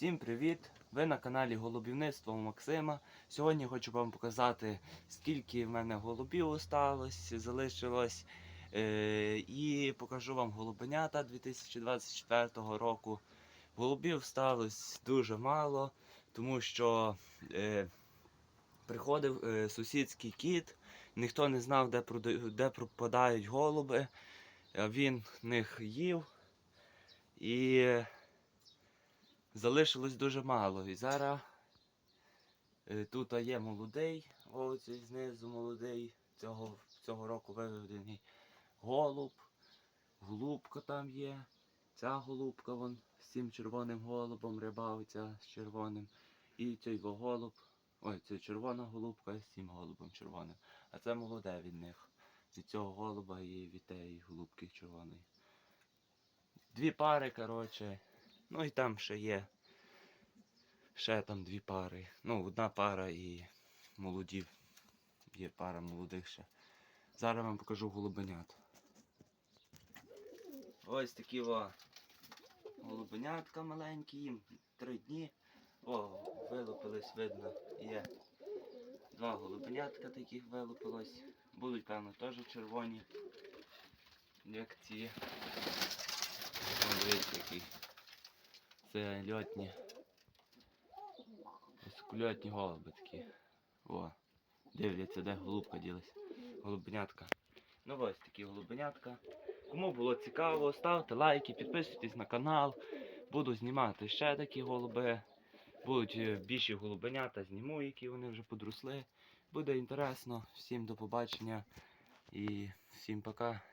Всім привіт! Ви на каналі Голубівництво Максима. Сьогодні хочу вам показати, скільки в мене голубів осталось, залишилось. Е, і покажу вам голубенята 2024 року. Голубів сталося дуже мало, тому що е, приходив е, сусідський кіт, ніхто не знав, де, де пропадають голуби. Він них їв. І залишилось дуже мало. І зараз е, тут є молодий, ось знизу молодий, цього, цього року виведений голуб, голубка там є. Ця голубка вон з цим червоним голубом рибавиться з червоним. І цей голуб. Ой, це червона голубка з цим голубом червоним. А це молоде від них. Від цього голуба і від тієї голубки червоної. Дві пари, коротше. Ну і там ще є. Ще там дві пари. Ну, одна пара і молоді. Є пара молодих ще. Зараз вам покажу голубенят. Ось такі о, голубенятка маленькі, їм три дні. О, вилупились, видно, є. Два голубенятка таких вилупилось. Будуть, певно, теж червоні. Як ці. Це льотні. Ось голуби такі. О, дивляться, де голубка ділась. Голубенятка. Ну ось такі голубенятка. Кому було цікаво, ставте лайки, підписуйтесь на канал. Буду знімати ще такі голуби. Будуть е, більші голубенята, зніму, які вони вже подросли. Буде інтересно. Всім до побачення і всім пока.